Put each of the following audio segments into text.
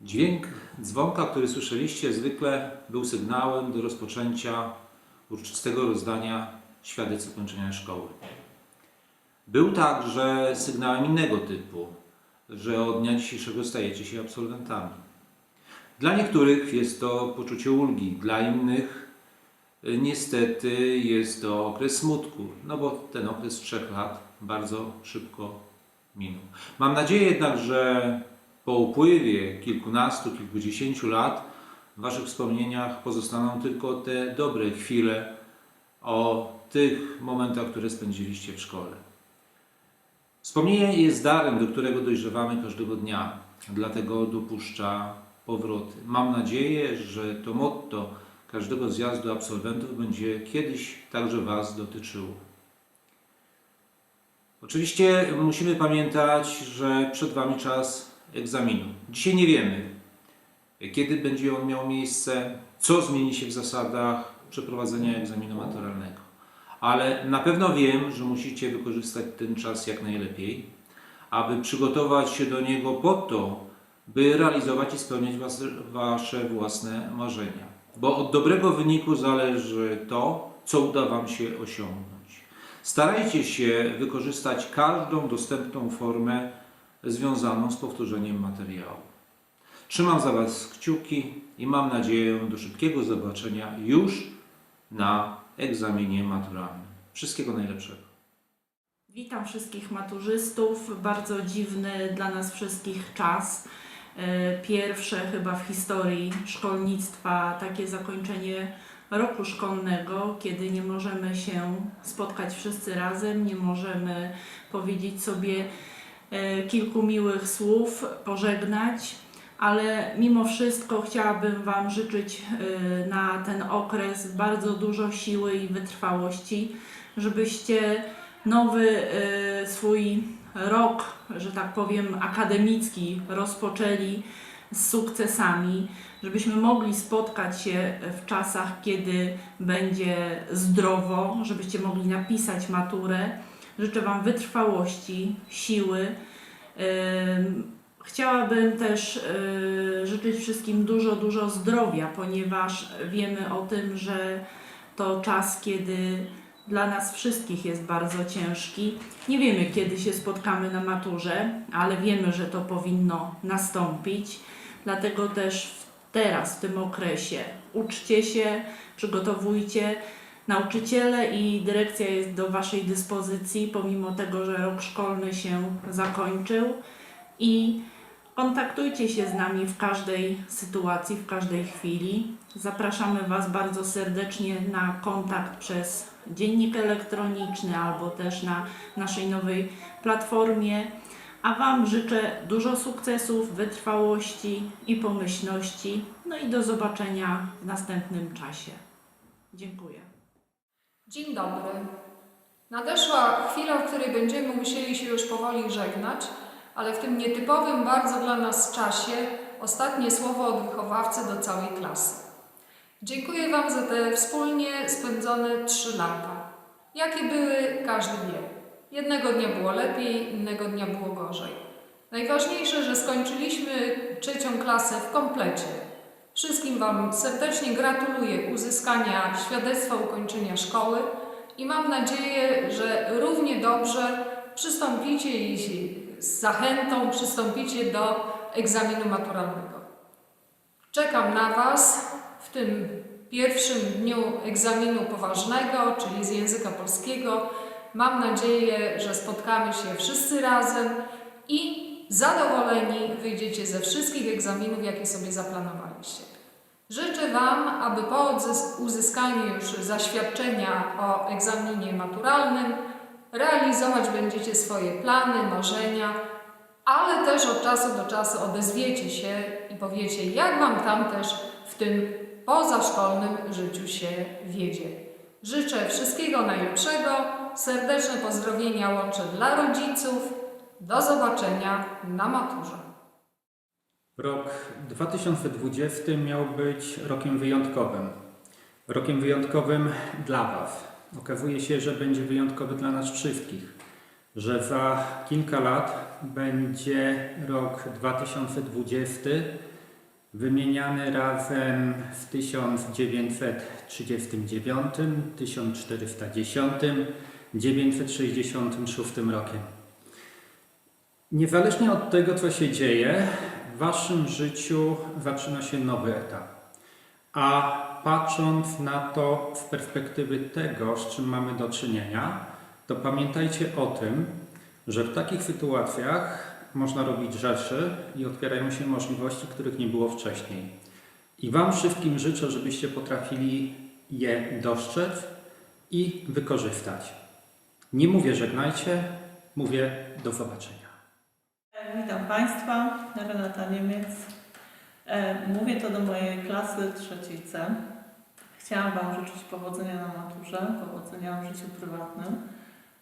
Dźwięk dzwonka, który słyszeliście, zwykle był sygnałem do rozpoczęcia uroczystego rozdania świadectw ukończenia szkoły. Był także sygnałem innego typu, że od dnia dzisiejszego stajecie się absolwentami. Dla niektórych jest to poczucie ulgi, dla innych y, niestety jest to okres smutku, no bo ten okres trzech lat bardzo szybko minął. Mam nadzieję jednak, że po upływie kilkunastu, kilkudziesięciu lat w Waszych wspomnieniach pozostaną tylko te dobre chwile o tych momentach, które spędziliście w szkole. Wspomnienie jest darem, do którego dojrzewamy każdego dnia, dlatego dopuszcza powroty. Mam nadzieję, że to motto każdego zjazdu absolwentów będzie kiedyś także Was dotyczyło. Oczywiście musimy pamiętać, że przed Wami czas egzaminu. Dzisiaj nie wiemy, kiedy będzie on miał miejsce, co zmieni się w zasadach przeprowadzenia egzaminu maturalnego. Ale na pewno wiem, że musicie wykorzystać ten czas jak najlepiej, aby przygotować się do niego po to, by realizować i spełniać was, Wasze własne marzenia. Bo od dobrego wyniku zależy to, co uda Wam się osiągnąć. Starajcie się wykorzystać każdą dostępną formę związaną z powtórzeniem materiału. Trzymam za Was kciuki i mam nadzieję do szybkiego zobaczenia już na egzaminie maturalnym. Wszystkiego najlepszego. Witam wszystkich maturzystów. Bardzo dziwny dla nas wszystkich czas. E, Pierwsze chyba w historii szkolnictwa takie zakończenie roku szkolnego, kiedy nie możemy się spotkać wszyscy razem, nie możemy powiedzieć sobie kilku miłych słów, pożegnać. Ale mimo wszystko chciałabym Wam życzyć e, na ten okres bardzo dużo siły i wytrwałości, żebyście nowy e, swój rok, że tak powiem, akademicki rozpoczęli z sukcesami, żebyśmy mogli spotkać się w czasach, kiedy będzie zdrowo, żebyście mogli napisać maturę. Życzę Wam wytrwałości, siły. Ym, Chciałabym też y, życzyć wszystkim dużo, dużo zdrowia, ponieważ wiemy o tym, że to czas, kiedy dla nas wszystkich jest bardzo ciężki. Nie wiemy, kiedy się spotkamy na maturze, ale wiemy, że to powinno nastąpić. Dlatego też teraz, w tym okresie, uczcie się, przygotowujcie. Nauczyciele i dyrekcja jest do Waszej dyspozycji, pomimo tego, że rok szkolny się zakończył. I kontaktujcie się z nami w każdej sytuacji, w każdej chwili. Zapraszamy Was bardzo serdecznie na kontakt przez dziennik elektroniczny albo też na naszej nowej platformie. A Wam życzę dużo sukcesów, wytrwałości i pomyślności. No i do zobaczenia w następnym czasie. Dziękuję. Dzień dobry. Nadeszła chwila, w której będziemy musieli się już powoli żegnać, ale w tym nietypowym bardzo dla nas czasie ostatnie słowo od wychowawcy do całej klasy. Dziękuję Wam za te wspólnie spędzone trzy lata. Jakie były, każdy wie. Jednego dnia było lepiej, innego dnia było gorzej. Najważniejsze, że skończyliśmy trzecią klasę w komplecie. Wszystkim Wam serdecznie gratuluję uzyskania świadectwa ukończenia szkoły i mam nadzieję, że równie dobrze przystąpicie i z zachętą przystąpicie do egzaminu maturalnego. Czekam na Was w tym pierwszym dniu egzaminu poważnego, czyli z języka polskiego. Mam nadzieję, że spotkamy się wszyscy razem i zadowoleni wyjdziecie ze wszystkich egzaminów, jakie sobie zaplanowaliście. Życzę Wam, aby po uzyskaniu już zaświadczenia o egzaminie maturalnym realizować będziecie swoje plany, marzenia, ale też od czasu do czasu odezwiecie się i powiecie, jak Wam tam też w tym pozaszkolnym życiu się wiedzie. Życzę wszystkiego najlepszego, serdeczne pozdrowienia łączę dla rodziców. Do zobaczenia na maturze. Rok 2020 miał być rokiem wyjątkowym. Rokiem wyjątkowym dla Was. Okazuje się, że będzie wyjątkowy dla nas wszystkich. Że za kilka lat będzie rok 2020 wymieniany razem w 1939, 1410, 966 rokiem. Niezależnie od tego, co się dzieje, w Waszym życiu zaczyna się nowy etap. A patrząc na to z perspektywy tego, z czym mamy do czynienia, to pamiętajcie o tym, że w takich sytuacjach można robić rzeczy i otwierają się możliwości, których nie było wcześniej. I Wam wszystkim życzę, żebyście potrafili je dostrzec i wykorzystać. Nie mówię żegnajcie, mówię do zobaczenia. Witam Państwa, Renata Niemiec. E, Mówię to do mojej klasy trzeciej C. Chciałam Wam życzyć powodzenia na maturze, powodzenia w życiu prywatnym,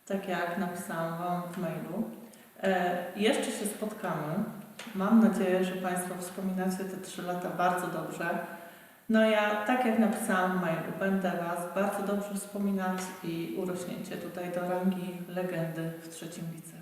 tak jak napisałam Wam w mailu. E, Jeszcze się spotkamy. Mam nadzieję, że Państwo wspominacie te trzy lata bardzo dobrze. No ja, tak jak napisałam w mailu, będę Was bardzo dobrze wspominać i urośnięcie tutaj do rangi legendy w trzecim liceum.